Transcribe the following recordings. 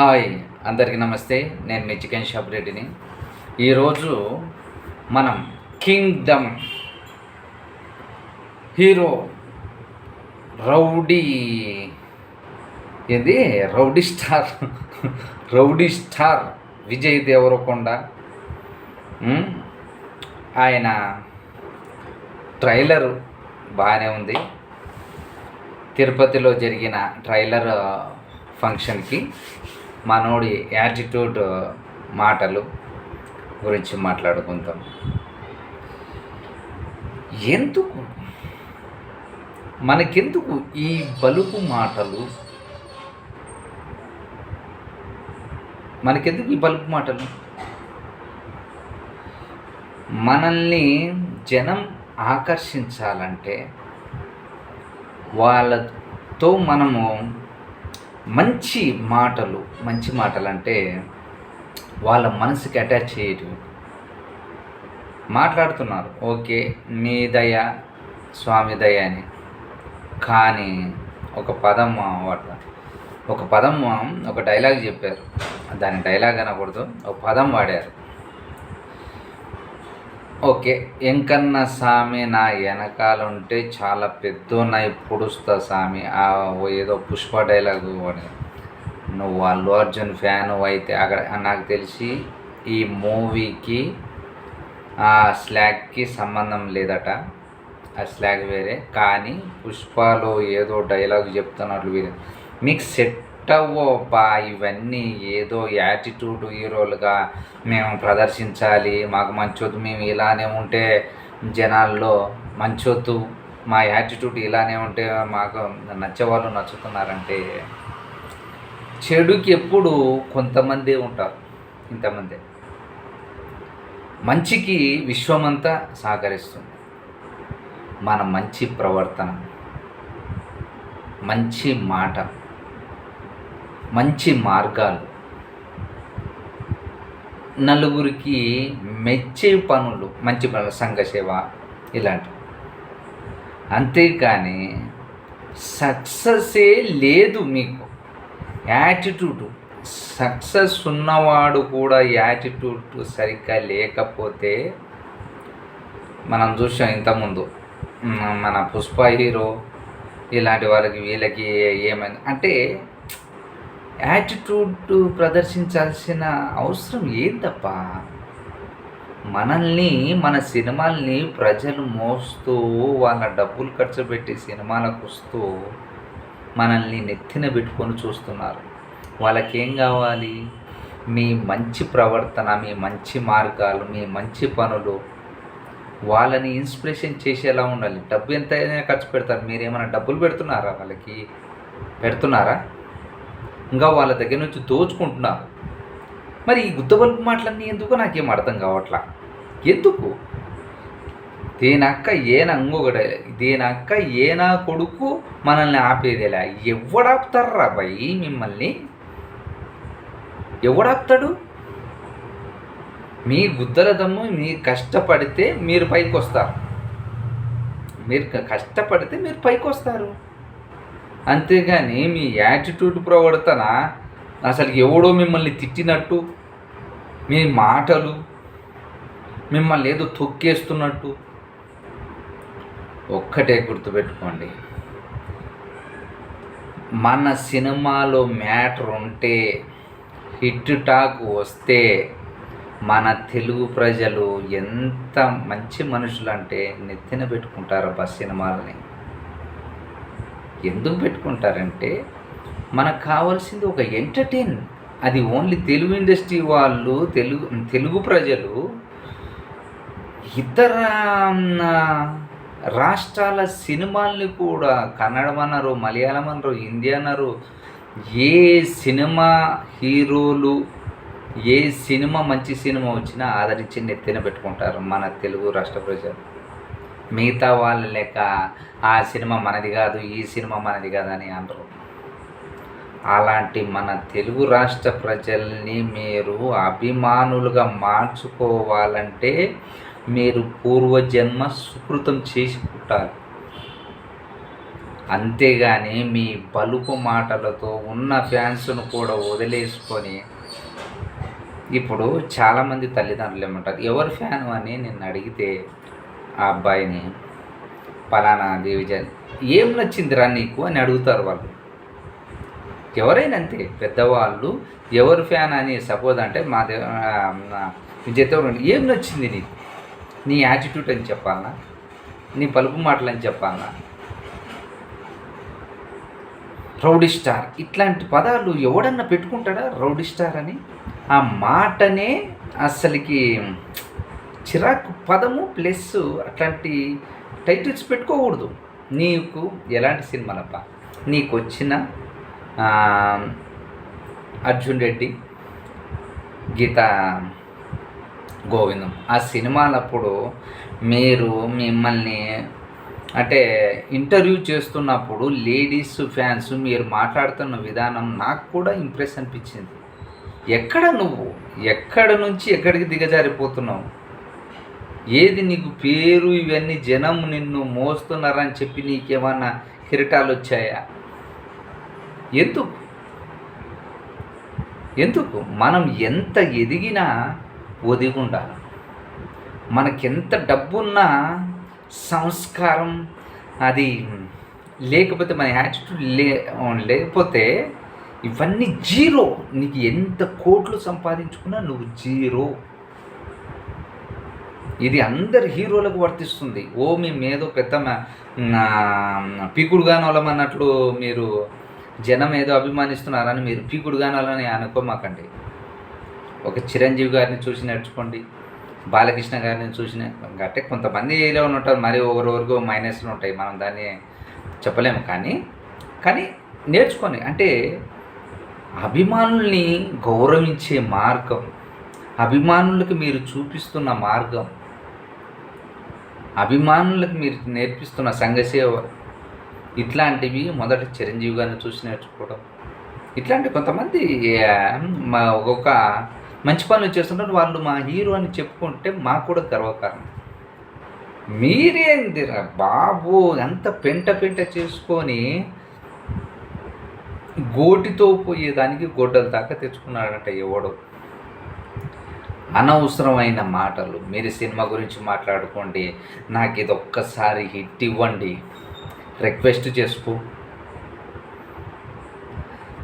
Hi అందరికీ నమస్తే. నేను మీ చికెన్ షాప్ రెడ్డిని. ఈరోజు మనం కింగ్డమ్ హీరో రౌడీ. ఇది rowdy star. Rowdy star Vijay Deverakonda. ఆయన ట్రైలర్ బాగానే ఉంది. తిరుపతిలో జరిగిన ట్రైలర్ ఫంక్షన్కి. మనోడి యాటిట్యూడ్ మాటలు గురించి మాట్లాడుకుందాం ఎందుకు? మనకెందుకు ఈ బలుపు మాటలు? మనకెందుకు ఈ బలుపు మాటలు? మనల్ని జనం ఆకర్షించాలంటే వాళ్ళతో మనము మంచి మాటలు మంచి మాటలు అంటే వాళ్ళ మనసుకి అటాచ్ చేయటం. మాట్లాడుతున్నారు ఓకే మీ దయ స్వామి దయ అని. కానీ ఒక పదం వాట ఒక పదం ఒక డైలాగ్ చెప్పారు. దాని డైలాగ్ అనకూడదు ఒక పదం వాడారు. ఓకే ఎంకన్న స్వామి నా వెనకాల ఉంటే చాలా పెద్దోన్నై పొడుస్తా స్వామి ఆ ఏదో పుష్ప డైలాగ్ అని. నువ్వు అల్లు అర్జున్ ఫ్యాన్ అయితే అక్కడ నాకు తెలిసి ఈ మూవీకి ఆ స్లాగ్కి సంబంధం లేదట. ఆ స్లాగ్ వేరే. కానీ పుష్పలో ఏదో డైలాగ్ చెప్తున్నట్లు వేరే మీకు సెట్ అవ్వబ్బా ఇవన్నీ ఏదో యాటిట్యూడ్ హీరోలుగా మేము ప్రదర్శించాలి. మాకు మంచొద్దు మేము ఇలానే ఉంటే జనాల్లో మంచోద్దు. మా యాటిట్యూడ్ ఇలానే ఉంటే మాకు నచ్చేవాళ్ళు నచ్చుతున్నారంటే చెడుకి ఎప్పుడు కొంతమందే ఉంటారు ఇంతమందే. మంచికి విశ్వమంతా సహకరిస్తుంది. మన మంచి ప్రవర్తన మంచి మాట. మంచి మార్గాలు. నలుగురికి మెచ్చే పనులు మంచి పనులు సంఘసేవ ఇలాంటివి. అంతేకాని సక్సెసే లేదు మీకు. యాటిట్యూడ్ సక్సెస్ ఉన్నవాడు కూడా యాటిట్యూడ్ సరిగ్గా లేకపోతే మనం చూసాం ఇంతకుముందు మన పుష్ప హీరో ఇలాంటి వాళ్ళకి వీళ్ళకి ఏమైంది? అంటే యాటిట్యూడ్ ప్రదర్శించాల్సిన అవసరం ఏంటప్ప మనల్ని మన సినిమాల్ని ప్రజలు మోస్తూ వాళ్ళ డబ్బులు ఖర్చు పెట్టి సినిమాలకు వస్తూ మనల్ని నెత్తిన పెట్టుకొని చూస్తున్నారు. వాళ్ళకేం కావాలి? మీ మంచి ప్రవర్తన మీ మంచి మార్గాలు మీ మంచి పనులు వాళ్ళని ఇన్స్పిరేషన్ చేసేలా ఉండాలి. డబ్బు ఎంత ఖర్చు పెడతారు. మీరు ఏమైనా డబ్బులు పెడుతున్నారా వాళ్ళకి? పెడుతున్నారా? ఇంకా వాళ్ళ దగ్గర నుంచి దోచుకుంటున్నారు మరి ఈ గుద్దబల్పు మాటలన్నీ ఎందుకు నాకేం అర్థం కావట్లా? ఎందుకు? దేనక్క ఏన ఇంకొకటి దేనక్క ఏనా కొడుకు మనల్ని ఆపేదేలా? ఎవడాపుతారా భయ్ మిమ్మల్ని? ఎవడాపుతాడు? మీ గుద్దల దమ్ము మీ కష్టపడితే మీరు పైకి వస్తారు మీరు కష్టపడితే మీరు పైకి వస్తారు అంతేగాని మీ యాటిట్యూడ్ ప్రవర్తన అసలు ఎవడో మిమ్మల్ని తిట్టినట్టు మీ మాటలు మిమ్మల్ని ఏదో తొక్కేస్తున్నట్టు. ఒక్కటే గుర్తుపెట్టుకోండి. మన సినిమాలో మ్యాటర్ ఉంటే హిట్ టాక్ వస్తే మన తెలుగు ప్రజలు ఎంత మంచి మనుషులు అంటే నెత్తిన పెట్టుకుంటారు బస్ సినిమాలని. ఎందుకు పెట్టుకుంటారంటే మనకు కావాల్సింది ఒక ఎంటర్టైన్. అది ఓన్లీ తెలుగు ఇండస్ట్రీ వాళ్ళు తెలుగు తెలుగు ప్రజలు ఇతర రాష్ట్రాల సినిమాల్ని కూడా కన్నడం అన్నారు మలయాళం అన్నారు హిందీ అన్నారు. ఏ సినిమా హీరోలు ఏ సినిమా మంచి సినిమా వచ్చినా ఆదరించి నెత్తిన పెట్టుకుంటారు మన తెలుగు రాష్ట్ర ప్రజలు. మిగతా వాళ్ళు లెక్క ఆ సినిమా మనది కాదు ఈ సినిమా మనది కాదు అని అనరు. అలాంటి మన తెలుగు రాష్ట్ర ప్రజల్ని మీరు అభిమానులుగా మార్చుకోవాలంటే మీరు పూర్వజన్మ సుకృతం చేసి పుట్టాలి. అంతేగాని మీ బలుపు మాటలతో ఉన్న ఫ్యాన్స్ను కూడా వదిలేసుకొని ఇప్పుడు చాలామంది తల్లిదండ్రులు ఏమంటారు ఎవరు ఫ్యాను అని నిన్ను అడిగితే ఆ అబ్బాయిని పలానా దేవిజన్ ఏం నచ్చిందిరా నీకు అని అడుగుతారు వాళ్ళు. ఎవరైనా అంతే పెద్దవాళ్ళు ఎవరు ఫ్యాన్ అని సపోజ్ అంటే మా దే విజయతో ఏం నచ్చింది నీకు? నీ యాటిట్యూడ్ అని చెప్పాలనా? నీ పలుపు మాటలు అని చెప్పాలనా? Rowdy star. ఇట్లాంటి పదాలు ఎవడన్నా పెట్టుకుంటాడా రౌడీ స్టార్ అని? ఆ మాటనే అస్సలకి చిరాకు పదము ప్లస్ అట్లాంటి టైటిల్స్ పెట్టుకోకూడదు. నీకు ఎలాంటి సినిమాలప్ప? నీకు వచ్చిన అర్జున్ రెడ్డి గీత గోవిందం. ఆ సినిమాలప్పుడు మీరు మిమ్మల్ని అంటే ఇంటర్వ్యూ చేస్తున్నప్పుడు లేడీస్ ఫ్యాన్స్ మీరు మాట్లాడుతున్న విధానం నాకు కూడా ఇంప్రెస్ అనిపించింది. ఎక్కడ నువ్వు? ఎక్కడ నుంచి ఎక్కడికి దిగజారిపోతున్నావు? ఏది నీకు పేరు? ఇవన్నీ జనం నిన్ను మోస్తున్నారని చెప్పి నీకేమన్నా కిరటాలు వచ్చాయా ఎందుకు? ఎందుకు? మనం ఎంత ఎదిగినా ఒదిగి ఉండాలి. మనకెంత డబ్బున్నా సంస్కారం అది లేకపోతే మన యాటిట్యూడ్ లే లేకపోతే ఇవన్నీ జీరో. నీకు ఎంత కోట్లు సంపాదించుకున్నా నువ్వు జీరో. ఇది అందరి హీరోలకు వర్తిస్తుంది. ఓ మేము ఏదో పెద్ద పీకుడు ఆ, అన్నట్లు మీరు జనం ఏదో అభిమానిస్తున్నారని మీరు పీకుడు కానాలని అనుకోమాకండి. ఒక చిరంజీవి గారిని చూసి నేర్చుకోండి బాలకృష్ణ గారిని చూసిన అంటే కొంతమంది ఏలో ఉంటారు మరి ఒకరివరకు మైనస్లు ఉంటాయి మనం దాన్ని చెప్పలేము. కానీ కానీ నేర్చుకొని అంటే అభిమానుల్ని గౌరవించే మార్గం అభిమానులకు మీరు చూపిస్తున్న మార్గం అభిమానులకు మీరు నేర్పిస్తున్న సంఘసేవ ఇట్లాంటివి మొదట చిరంజీవి గారిని చూసి నేర్చుకోవడం. ఇట్లాంటి కొంతమంది మా ఒక్కొక్క మంచి పనులు చేస్తున్నారు వాళ్ళు మా హీరో అని చెప్పుకుంటే మాకు కూడా గర్వకారణం. మీరేందిరా బాబు అంత పెంట పెంట చేసుకొని గోటితో పోయేదానికి గొడ్డల దాకా తెచ్చుకున్నాడంట ఎవడో. అనవసరమైన మాటలు. మీరు సినిమా గురించి మాట్లాడుకోండి. నాకు ఇది ఒక్కసారి హిట్ ఇవ్వండి. రిక్వెస్ట్ చేసుకో.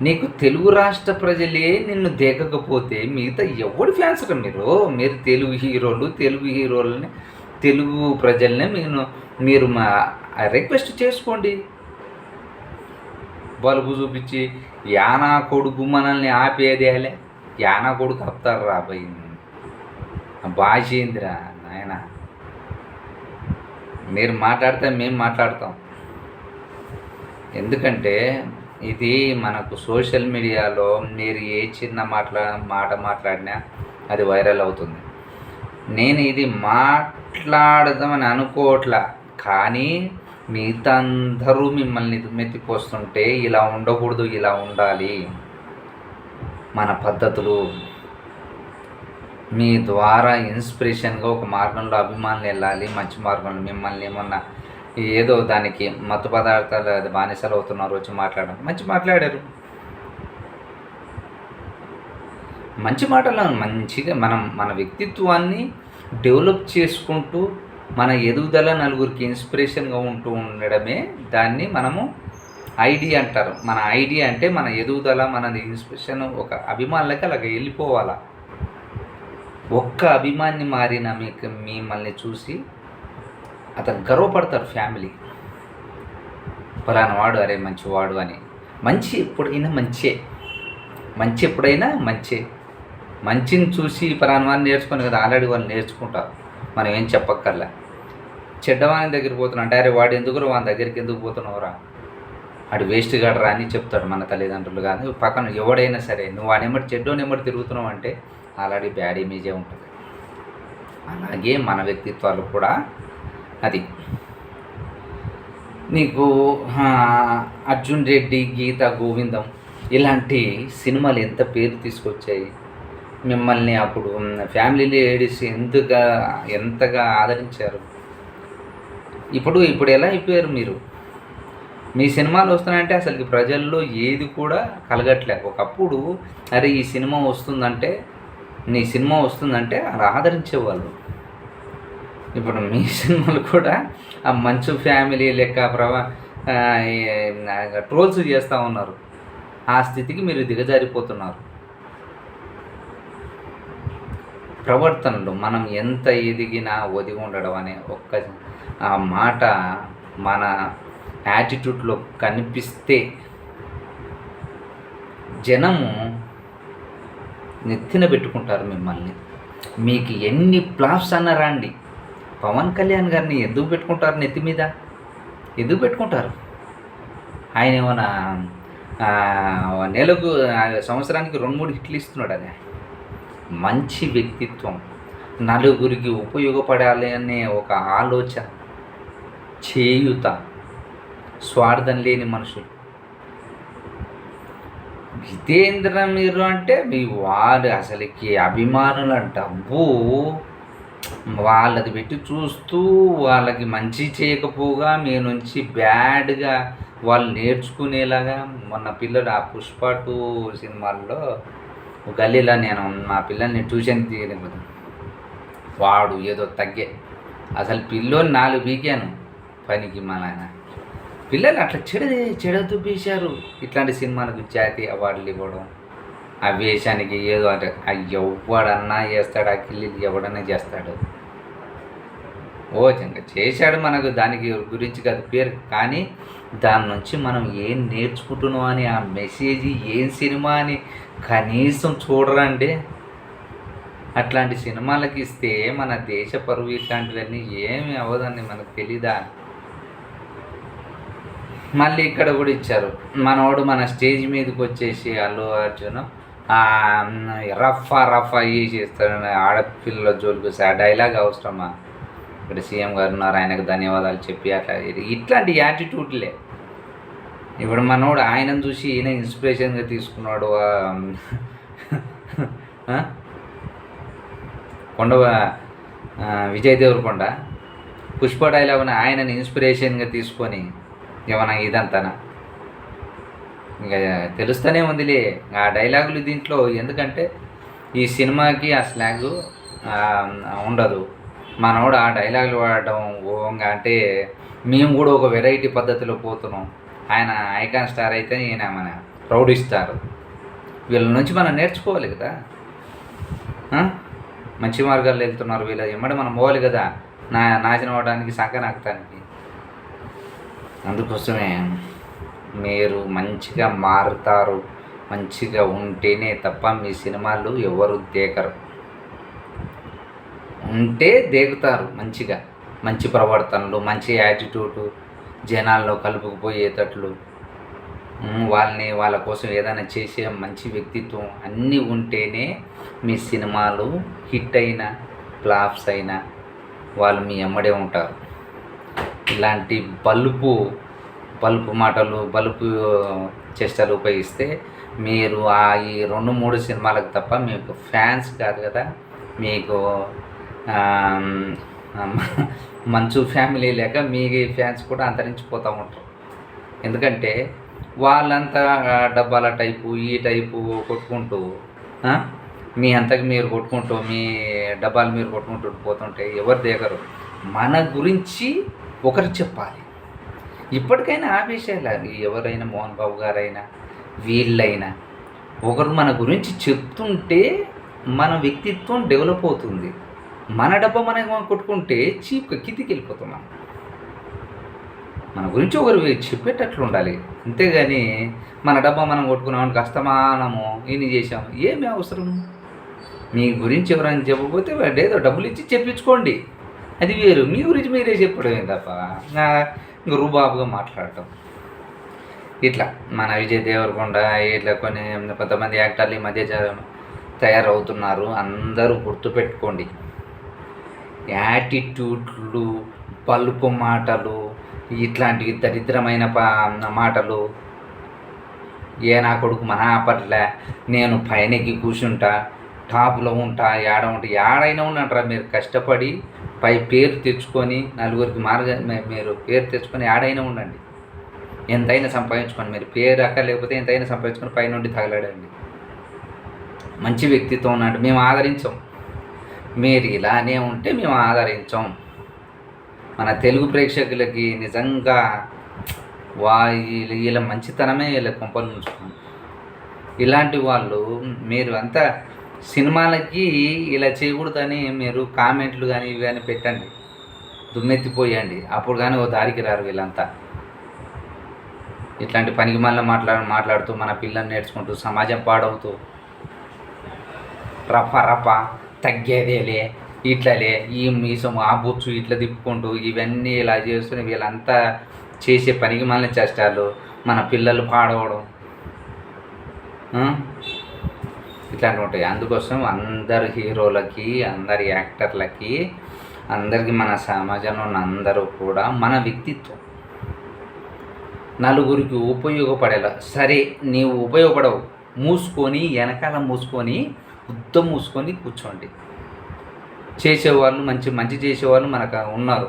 నీకు తెలుగు రాష్ట్ర ప్రజలే నిన్ను దేకకపోతే మిగతా ఎవడు ఫ్యాన్స్ మీరు? మీరు తెలుగు హీరోలు తెలుగు హీరోలని తెలుగు ప్రజల్ని నేను మీరు మా రిక్వెస్ట్ చేసుకోండి. బలుపు చూపించి యానా కొడుకు మనల్ని ఆపేదేలే? యానా కొడుకు ఆపుతారు రా భాష ఏందిరా నాయన? మీరు మాట్లాడితే మేము మాట్లాడతాం. ఎందుకంటే ఇది మనకు సోషల్ మీడియాలో మీరు ఏ చిన్న మాట్లా మాట మాట్లాడినా అది వైరల్ అవుతుంది. నేను ఇది మాట్లాడదామని అనుకోవట్లా కానీ మిగతా అందరూ మిమ్మల్ని మెత్తిపోస్తుంటే ఇలా ఉండకూడదు ఇలా ఉండాలి. మన పద్ధతులు మీ ద్వారా ఇన్స్పిరేషన్గా ఒక మార్గంలో అభిమానులు వెళ్ళాలి మంచి మార్గంలో మిమ్మల్ని ఏమన్నా ఏదో దానికి మత్తు పదార్థాలు అది బానిసలు అవుతున్నారు వచ్చి మాట్లాడడం. మంచి మాట్లాడారు. మంచి మాటలు మంచిగా మనం మన వ్యక్తిత్వాన్ని డెవలప్ చేసుకుంటూ మన ఎదుగుదల నలుగురికి ఇన్స్పిరేషన్గా ఉంటూ ఉండడమే దాన్ని మనము ఐడి అంటారు. మన ఐడి అంటే మన ఎదుగుదల మన ఇన్స్పిరేషన్ ఒక అభిమానులకి అలాగ వెళ్ళిపోవాలా. ఒక్క అభిమాన్ని మారిన మీకు మిమ్మల్ని చూసి అతను గర్వపడతారు ఫ్యామిలీ. ఫలానా వాడు అరే మంచివాడు అని. మంచి ఎప్పుడైనా మంచే. మంచి ఎప్పుడైనా మంచే. మంచిని చూసి ఫలానా వాడిని నేర్చుకొని కదా ఆల్రెడీ వాళ్ళు నేర్చుకుంటారు. మనం ఏం చెప్పక్కర్లే. చెడ్డవాని దగ్గరికి పోతున్నాం అంటే అరే వాడు ఎందుకు వాని దగ్గరికి ఎందుకు పోతున్నావురా వాడు వేస్ట్ గడరా అని చెప్తాడు మన తల్లిదండ్రులు. కానీ పక్కన ఎవడైనా సరే నువ్వు వాడెమ్మటి చెడ్డో ఎమ్మటి తిరుగుతున్నావు అంటే ఆల్రెడీ బ్యాడ్ ఇమేజే ఉంటుంది. అలాగే మన వ్యక్తిత్వాలు కూడా అది. నీకు అర్జున్ రెడ్డి గీత గోవిందం ఇలాంటి సినిమాలు ఎంత పేరు తీసుకొచ్చాయి? మిమ్మల్ని అప్పుడు ఫ్యామిలీ లేడీస్ ఎంతగా ఎంతగా ఆదరించారు? ఇప్పుడు ఇప్పుడు ఎలా అయిపోయారు మీరు? మీ సినిమాలు వస్తున్నాయంటే అసలు ప్రజల్లో ఏది కూడా కలగట్లేదు ఒకప్పుడు అరే ఈ సినిమా వస్తుందంటే నీ సినిమా వస్తుందంటే అది ఆదరించేవాళ్ళు. ఇప్పుడు మీ సినిమాలు కూడా ఆ మంచు ఫ్యామిలీ లెక్క ప్రభా ట్రోల్స్ చేస్తూ ఉన్నారు. ఆ స్థితికి మీరు దిగజారిపోతున్నారు. ప్రవర్తనలు మనం ఎంత ఎదిగినా ఒదిగి ఉండడం అనే ఒక్క ఆ మాట మన యాటిట్యూడ్లో కనిపిస్తే జనము నెత్తిన పెట్టుకుంటారు మిమ్మల్ని. మీకు ఎన్ని ప్లాఫ్స్ అన్న రండి. పవన్ కళ్యాణ్ గారిని ఎందుకు పెట్టుకుంటారు నెత్తి మీద? ఎందుకు పెట్టుకుంటారు? ఆయన ఏమైనా నెలకు సంవత్సరానికి రెండు మూడు హిట్లు ఇస్తున్నాడు అదే. మంచి వ్యక్తిత్వం. నలుగురికి ఉపయోగపడాలి అనే ఒక ఆలోచన చేయుత స్వార్థం లేని మనుషులు. జితేంద్ర మీరు అంటే మీ వారు అసలుకి అభిమానులు డబ్బు వాళ్ళది పెట్టి చూస్తూ వాళ్ళకి మంచి చేయకపోగా మీ నుంచి బ్యాడ్గా వాళ్ళు నేర్చుకునేలాగా మొన్న పిల్లడు ఆ పుష్ప టూ సినిమాల్లో గల్లీలో నేను మా పిల్లల్ని ట్యూషన్ తీయలేకపోతే వాడు ఏదో తగ్గే. అసలు పిల్లోని నాలుగు పీకాను పనికి మా నాయన. పిల్లలు అట్లా చెడ చెడ చూపించారు ఇట్లాంటి సినిమాలకు జాతి అవార్డులు ఇవ్వడం ఆ వేషానికి ఏదో అంటే ఎవడన్నా చేస్తాడు ఆ కిల్లి ఎవడన్నా చేస్తాడు. ఓ చంక చేశాడు మనకు దానికి గురించి కాదు పేరు. కానీ దాని నుంచి మనం ఏం నేర్చుకుంటున్నాం అని ఆ మెసేజ్ ఏం సినిమా అని కనీసం చూడరండి. అట్లాంటి సినిమాలకి ఇస్తే మన దేశ పరువు ఇట్లాంటివన్నీ ఏమి అవ్వదని మనకు తెలీదా? మళ్ళీ ఇక్కడ కూడా ఇచ్చారు. మనోడు మన స్టేజ్ మీదకి వచ్చేసి అల్లు అర్జున్ రఫా రఫా చేస్తాడు. ఆడపిల్లల జోలికి ఆ డైలాగ్ అవసరమా? ఇక్కడ సీఎం గారు ఉన్నారు ఆయనకు ధన్యవాదాలు చెప్పి అట్లా ఇట్లాంటి యాటిట్యూడ్లే ఇప్పుడు మనోడు ఆయనను చూసి ఈయన ఇన్స్పిరేషన్గా తీసుకున్నాడు కొండ విజయ్ దేవరకొండ. పుష్ప డైలాగ్ని ఆయనని ఇన్స్పిరేషన్గా తీసుకొని ఏమన్నా ఇదంతానా? ఇంకా తెలుస్తూనే ఉందిలే. ఆ డైలాగులు దీంట్లో ఎందుకంటే ఈ సినిమాకి ఆ స్లాగ్ ఉండదు. మనోడు ఆ డైలాగులు వాడడం ఓంగా అంటే మేము కూడా ఒక వెరైటీ పద్ధతిలో పోతున్నాం. ఆయన ఐకాన్ స్టార్ అయితే ఈయన మన ప్రౌడ్ స్టార్. వీళ్ళ నుంచి మనం నేర్చుకోవాలి కదా. మంచి మార్గాల్లో వెళ్తున్నారు వీళ్ళ ఎమ్మడి మనం పోవాలి కదా. నా నాశనం అవడానికి సంఖ అందుకోసమే మీరు మంచిగా మారుతారు మంచిగా ఉంటేనే తప్ప మీ సినిమాలు ఎవరు దేకరు. ఉంటే దేగుతారు మంచిగా. మంచి ప్రవర్తనలు మంచి యాటిట్యూడ్ జనాల్లో కలుపుకుపోయేటట్లు. వాళ్ళని వాళ్ళ కోసం ఏదైనా చేసే మంచి వ్యక్తిత్వం అన్నీ ఉంటేనే మీ సినిమాలు హిట్ అయినా ఫ్లాప్స్ అయినా వాళ్ళు మీ అమ్మడే ఉంటారు. ఇలాంటి బలుపు బలుపు మాటలు బలుపు చేష్టలు ఉపయోగిస్తే మీరు ఆ ఈ రెండు మూడు సినిమాలకు తప్ప మీకు ఫ్యాన్స్ కాదు కదా. మీకు మంచు ఫ్యామిలీ లేక మీ ఫ్యాన్స్ కూడా అంతరించిపోతూ ఉంటారు. ఎందుకంటే వాళ్ళంతా డబ్బాల టైపు ఈ టైపు కొట్టుకుంటూ మీ అంతకు మీరు కొట్టుకుంటూ మీ డబ్బాలు మీరు కొట్టుకుంటూ పోతుంటే ఎవరు దిగరు. మన గురించి ఒకరు చెప్పాలి. ఇప్పటికైనా ఆపేసేయాలి ఎవరైనా మోహన్ బాబు గారైనా వీళ్ళైనా ఒకరు మన గురించి చెప్తుంటే మన వ్యక్తిత్వం డెవలప్ అవుతుంది. మన డబ్బా మనం కొట్టుకుంటే చీప్గా కిందికి మనం. మన గురించి ఒకరు చెప్పేటట్లు ఉండాలి. అంతేగాని మన డబ్బా మనం కొట్టుకున్నామని కష్టమానము ఇన్ని చేసాము ఏమి అవసరం? మీ గురించి ఎవరైనా చెప్పకపోతే ఏదో డబ్బులు ఇచ్చి చెప్పించుకోండి. అది వేరు. మీ గురించి మీరే చెప్పడమే తప్ప ఇంకా రూబాబుగా మాట్లాడటం. ఇట్లా మన విజయ్ దేవరకొండ ఇట్లా కొన్ని కొంతమంది యాక్టర్లు ఈ మధ్య తయారవుతున్నారు. అందరూ గుర్తుపెట్టుకోండి యాటిట్యూడ్లు పలుపు మాటలు ఇట్లాంటివి దరిద్రమైన మాటలు. ఏ నా కొడుకు మన ఆపట్లే నేను పైనకి కూర్చుంటా టాప్లో ఉంటా ఏడ ఉంటా ఏడైనా ఉన్నట్రా మీరు కష్టపడి పై పేరు తెచ్చుకొని నలుగురికి మార్గ మీరు పేరు తెచ్చుకొని ఏడైనా ఉండండి. ఎంతైనా సంపాదించుకోండి. మీరు పేరు అక్క లేకపోతే ఎంతైనా సంపాదించుకొని పైనుండి తగలడండి. మంచి వ్యక్తిత్వం ఉన్నాడు మేము ఆదరించాం. మీరు ఇలానే ఉంటే మేము ఆదరించాం. మన తెలుగు ప్రేక్షకులకి నిజంగా వా వీళ్ళ- మంచితనమే వీళ్ళ కొంపలు ఉంచుకోండి ఇలాంటి వాళ్ళు మీరు అంతా సినిమాలకి ఇలా చేయకూడదని మీరు కామెంట్లు కానీ ఇవి కానీ పెట్టండి. దుమ్మెత్తిపోయండి. అప్పుడు కానీ ఓ దారికి రారు వీళ్ళంతా. ఇట్లాంటి పనికి మళ్ళీ మాట్లాడు మాట్లాడుతూ మన పిల్లల్ని నేర్చుకుంటూ సమాజం పాడవుతూ రఫ రఫ తగ్గేదేలే ఇట్లలే ఈ మీసం ఆ బుచ్చు ఇట్లా తిప్పుకుంటూ ఇవన్నీ ఇలా చేస్తున్న వీళ్ళంతా చేసే పనికి మళ్ళీ చేష్టాలు మన పిల్లలు పాడవడం. ఇట్లాంటివి ఉంటాయి. అందుకోసం అందరు హీరోలకి అందరి యాక్టర్లకి అందరికీ మన సమాజంలో ఉన్న అందరూ కూడా మన వ్యక్తిత్వం నలుగురికి ఉపయోగపడేలా. సరే నీవు ఉపయోగపడవు. మూసుకొని వెనకాల మూసుకొని ఉద్దం మూసుకొని కూర్చోండి. చేసేవాళ్ళు మంచి మంచి చేసేవాళ్ళు మనకు ఉన్నారు.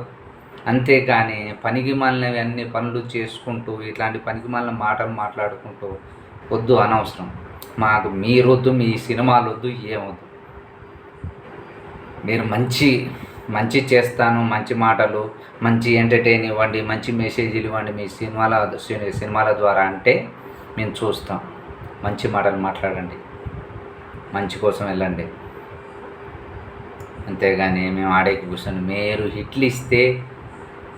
అంతేకాని పనికి మాలినవి అన్ని పనులు చేసుకుంటూ ఇట్లాంటి పనికి మాలిన మాటలు మాట్లాడుకుంటూ వద్దు అనవసరం. మాకు మీరొద్దు మీ సినిమాలు వద్దు ఏమొద్దు. మీరు మంచి మంచి చేస్తాను మంచి మాటలు మంచి ఎంటర్టైన్ ఇవ్వండి మంచి మెసేజ్లు ఇవ్వండి మీ సినిమాల సినిమాల ద్వారా అంటే మేము చూస్తాం. మంచి మాటలు మాట్లాడండి. మంచి కోసం వెళ్ళండి. అంతేగాని మేము ఆడేకి కూర్చొని మీరు హిట్లు ఇస్తే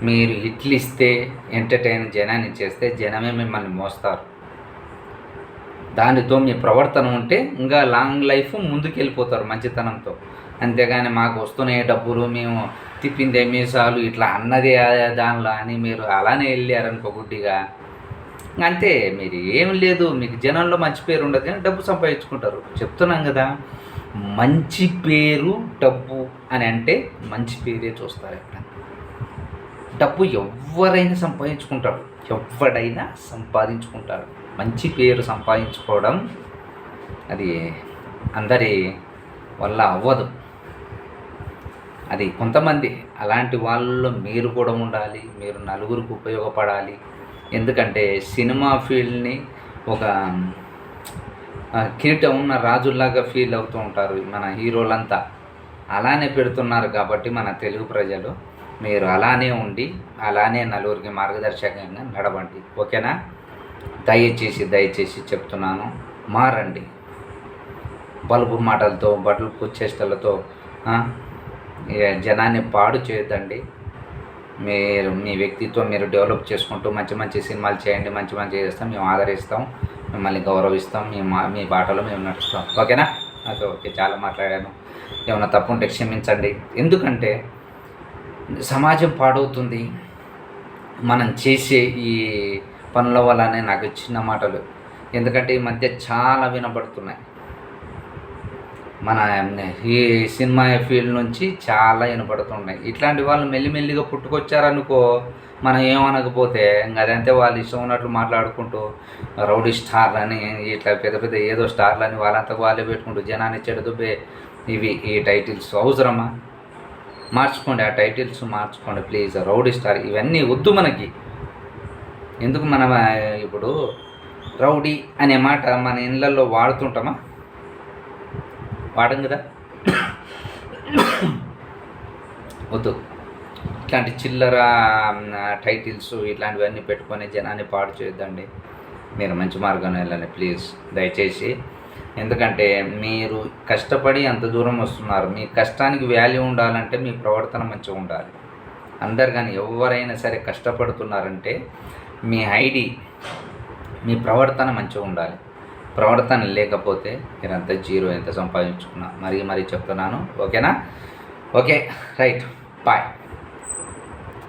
మీరు హిట్లు ఇస్తే ఎంటర్టైన్ జనాన్ని చేస్తే జనమే మిమ్మల్ని మోస్తారు. దానితో మీ ప్రవర్తన ఉంటే ఇంకా లాంగ్ లైఫ్ ముందుకెళ్ళిపోతారు మంచితనంతో. అంతేగాని మాకు వస్తున్నాయి డబ్బులు మేము తిప్పిందే మీసాలు ఇట్లా అన్నదే దానిలో అని మీరు అలానే వెళ్ళారనుకో గుడ్డిగా. అంతే మీరు ఏం లేదు మీకు జనంలో మంచి పేరు ఉండదు కానీ డబ్బు సంపాదించుకుంటారు. చెప్తున్నాం కదా మంచి పేరు డబ్బు అని అంటే మంచి పేరే చూస్తారు ఎక్కడ డబ్బు ఎవరైనా సంపాదించుకుంటాడు ఎవడైనా సంపాదించుకుంటాడు మంచి పేరు సంపాదించుకోవడం అది అందరి వల్ల అవ్వదు. అది కొంతమంది అలాంటి వాళ్ళలో మీరు కూడా ఉండాలి మీరు నలుగురికి ఉపయోగపడాలి. ఎందుకంటే సినిమా ఫీల్డ్ని ఒక కిరీటం ఉన్న రాజుల్లాగా ఫీల్ అవుతూ ఉంటారు మన హీరోలంతా. అలానే పెడుతున్నారు కాబట్టి మన తెలుగు ప్రజలు. మీరు అలానే ఉండి అలానే నలుగురికి మార్గదర్శకంగా నడవండి. ఓకేనా? దయచేసి దయచేసి చెప్తున్నాను మారండి. బలుపు మాటలతో బలుపు చేష్టలతో జనాన్ని పాడు చేయొద్దండి. మీరు మీ వ్యక్తిత్వం మీరు డెవలప్ చేసుకుంటూ మంచి మంచి సినిమాలు చేయండి మంచి మంచి చేస్తాం మేము ఆదరిస్తాం మిమ్మల్ని గౌరవిస్తాం మీ మా మీ బాటలో మేము నడుస్తాం. ఓకేనా? ఓకే ఓకే చాలా మాట్లాడాను. ఏమైనా తప్పు ఉంటే క్షమించండి. ఎందుకంటే సమాజం పాడవుతుంది. మనం చేసే ఈ పనుల వల్లనే నాకు చిన్న మాటలు. ఎందుకంటే ఈ మధ్య చాలా వినబడుతున్నాయి. మన ఈ సినిమా ఫీల్డ్ నుంచి చాలా వినపడుతున్నాయి ఇట్లాంటి వాళ్ళు మెల్లిమెల్లిగా పుట్టుకొచ్చారనుకో మనం ఏమనకపోతే ఇంకా అదంతే వాళ్ళు ఇష్టం ఉన్నట్లు మాట్లాడుకుంటూ రౌడీ స్టార్లని ఇట్లా పెద్ద పెద్ద ఏదో స్టార్లని వాళ్ళంతా వాళ్ళే పెట్టుకుంటూ జనాన్ని చెడుదుబ్బే ఇవి ఈ టైటిల్స్ అవసరమా? మార్చుకోండి ఆ టైటిల్స్ మార్చుకోండి ప్లీజ్. రౌడీ స్టార్ ఇవన్నీ వద్దు మనకి. ఎందుకు మనం ఇప్పుడు రౌడీ అనే మాట మన ఇళ్ళల్లో వాడుతుంటామా? వాడం కదా? వద్దు. ఇట్లాంటి చిల్లర టైటిల్స్ ఇట్లాంటివన్నీ పెట్టుకొని జనాన్ని పాడు చేయొద్దండి. మీరు మంచి మార్గంలో వెళ్ళండి ప్లీజ్. దయచేసి. ఎందుకంటే మీరు కష్టపడి అంత దూరం వస్తున్నారు. మీ కష్టానికి వాల్యూ ఉండాలంటే మీ ప్రవర్తన మంచిగా ఉండాలి. అందరు కానీ ఎవరైనా సరే కష్టపడుతున్నారంటే మీ ఐడి మీ ప్రవర్తన మంచిగా ఉండాలి. ప్రవర్తన లేకపోతే మీరంతా జీరో ఎంత సంపాదించుకున్నా. మరీ మరీ చెప్తున్నాను. ఓకేనా? Okay right. బాయ్